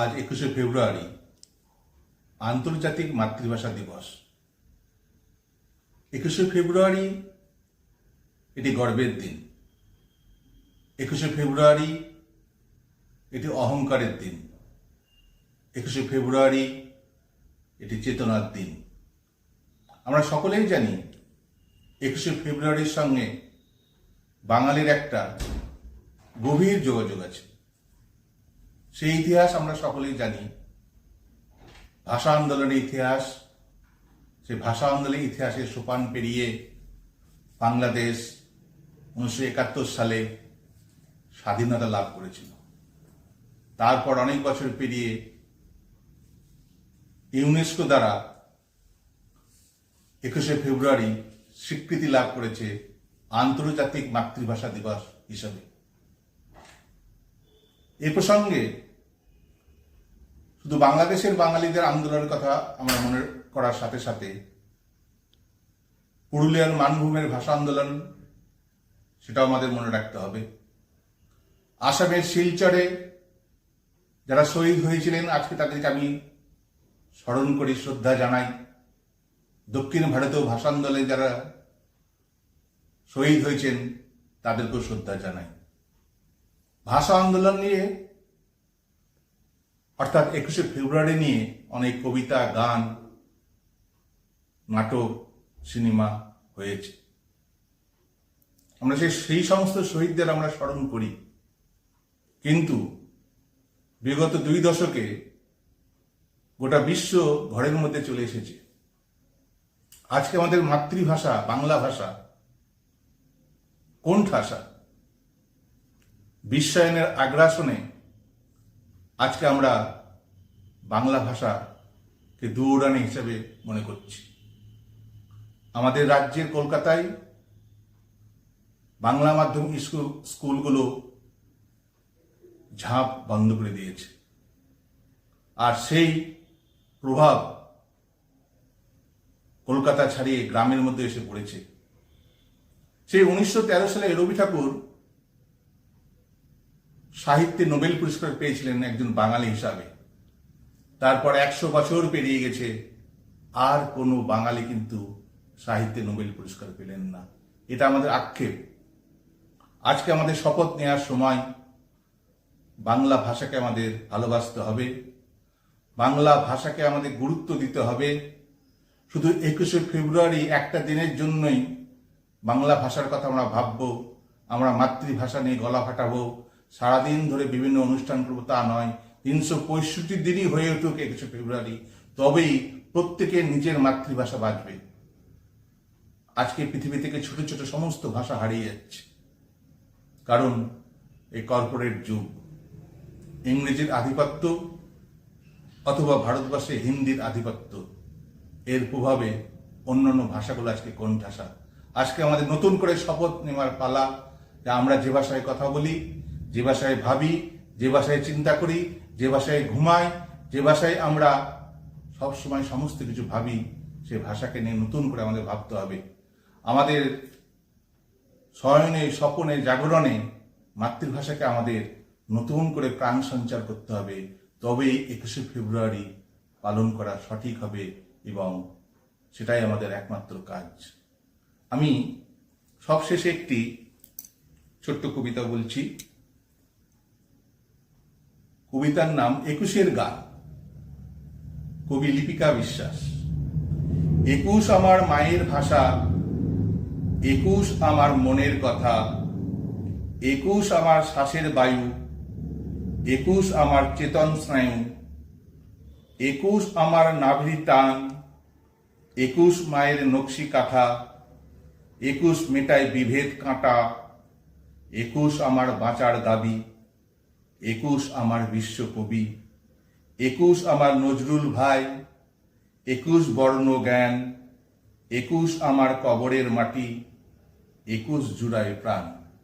আজ একুশে ফেব্রুয়ারি, আন্তর্জাতিক মাতৃভাষা দিবস। একুশে ফেব্রুয়ারি এটি গর্বের দিন। একুশে ফেব্রুয়ারি এটি অহংকারের দিন। একুশে ফেব্রুয়ারি এটি চেতনার দিন। আমরা সকলেই জানি, একুশে ফেব্রুয়ারির সঙ্গে বাঙালির একটা গভীর যোগাযোগ আছে। সেই ইতিহাস আমরা সকলেই জানি। ভাষা আন্দোলনের ইতিহাস, সেই ভাষা আন্দোলনের ইতিহাসের সোপান পেরিয়ে বাংলাদেশ উনিশশো একাত্তর সালে স্বাধীনতা লাভ করেছিল। তারপর অনেক বছর পেরিয়ে ইউনেস্কো দ্বারা একুশে ফেব্রুয়ারি স্বীকৃতি লাভ করেছে আন্তর্জাতিক মাতৃভাষা দিবস হিসাবে। এ প্রসঙ্গে শুধু বাংলাদেশের বাঙালিদের আন্দোলনের কথা আমরা মনে করার সাথে সাথে পুরুলিয়ার মানভূমের ভাষা আন্দোলন, সেটাও আমাদের মনে রাখতে হবে। আসামের শিলচরে যারা শহীদ হয়েছিলেন, আজকে তাদেরকে আমি স্মরণ করি, শ্রদ্ধা জানাই। দক্ষিণ ভারতীয় ভাষা আন্দোলনে যারা শহীদ হয়েছেন, তাদেরকেও শ্রদ্ধা জানাই। ভাষা আন্দোলন নিয়ে অর্থাৎ একুশে ফেব্রুয়ারি নিয়ে অনেক কবিতা, গান, নাটক, সিনেমা হয়েছে। আমরা সেই সেই সমস্ত শহীদদের আমরা স্মরণ করি। কিন্তু বিগত দুই দশকে গোটা বিশ্ব ঘরের মধ্যে চলে এসেছে। আজকে আমাদের মাতৃভাষা, বাংলা ভাষা, কোন ভাষা? বিশ্বায়নের আগ্রাসনে আজকে আমরা বাংলা ভাষাকে দৌড়ানি হিসেবে মনে করছি। আমাদের রাজ্যের কলকাতায় বাংলা মাধ্যম স্কুল, স্কুলগুলো ঝাঁপ বন্ধ করে দিয়েছে। আর সেই প্রভাব কলকাতা ছাড়িয়ে গ্রামের মধ্যে এসে পড়েছে। সেই উনিশশো তেরো সালে রবি ঠাকুর সাহিত্যে নোবেল পুরস্কার পেয়েছিলেন একজন বাঙালি হিসাবে। তারপর একশো বছর পেরিয়ে গেছে, আর কোনো বাঙালি কিন্তু সাহিত্যে নোবেল পুরস্কার পেলেন না। এটা আমাদের আক্ষেপ। আজকে আমাদের শপথ নেওয়ার সময় বাংলা ভাষাকে আমাদের ভালোবাসতে হবে, বাংলা ভাষাকে আমাদের গুরুত্ব দিতে হবে। শুধু একুশে ফেব্রুয়ারি একটা দিনের জন্যই বাংলা ভাষার কথা আমরা ভাববো, আমরা মাতৃভাষা নিয়ে গলা ফাটাবো সারাদিন ধরে বিভিন্ন অনুষ্ঠান করব, তা নয়। তিনশো পঁয়ষট্টি দিনই হয়ে উঠুক একুশে ফেব্রুয়ারি। তবেই প্রত্যেকে নিজের মাতৃভাষা বাঁচবে। আজকে পৃথিবী থেকে ছোট ছোট সমস্ত ভাষা হারিয়ে যাচ্ছে। কারণ এই কর্পোরেট যুগ। ইংরেজির আধিপত্য অথবা ভারতবর্ষে হিন্দির আধিপত্য, এর প্রভাবে অন্যান্য ভাষাগুলো আজকে কোন ভাষা আজকে আমাদের নতুন করে শপথ নেওয়ার পালা, যে আমরা যে ভাষায় কথা বলি যে ভাষায় ভাবি, যে ভাষায় চিন্তা করি, যে ভাষায় ঘুমাই, যে ভাষায় আমরা সব সময় সমস্ত কিছু ভাবি, সে ভাষাকে নিয়ে নতুন করে আমাদের ভাবতে হবে। আমাদের শয়নে, স্বপনে, জাগরণে মাতৃভাষাকে আমাদের নতুন করে প্রাণ সঞ্চার করতে হবে। তবেই একুশে ফেব্রুয়ারি পালন করা সঠিক হবে এবং সেটাই আমাদের একমাত্র কাজ। আমি সবশেষে একটি ছোট্ট কবিতা বলছি। কবিতার নাম একুশের গান। কবি লিপিকা বিশ্বাস। একুশ আমার মায়ের ভাষা, একুশ আমার মনের কথা, একুশ আমার শ্বাসের বায়ু, একুশ আমার চেতন স্নায়ু, একুশ আমার নাভি টান, একুশ মায়ের নকশি কাঁথা, একুশ মেটায় বিভেদ কাঁটা, একুশ আমার বাঁচার দাবি একুশ আমার বিশ্বকবি একুশ আমার নজরুল ভাই, একুশ বর্ণ জ্ঞান, একুশ আমার কবরের মাটি, একুশ জুড়ায় প্রাণ।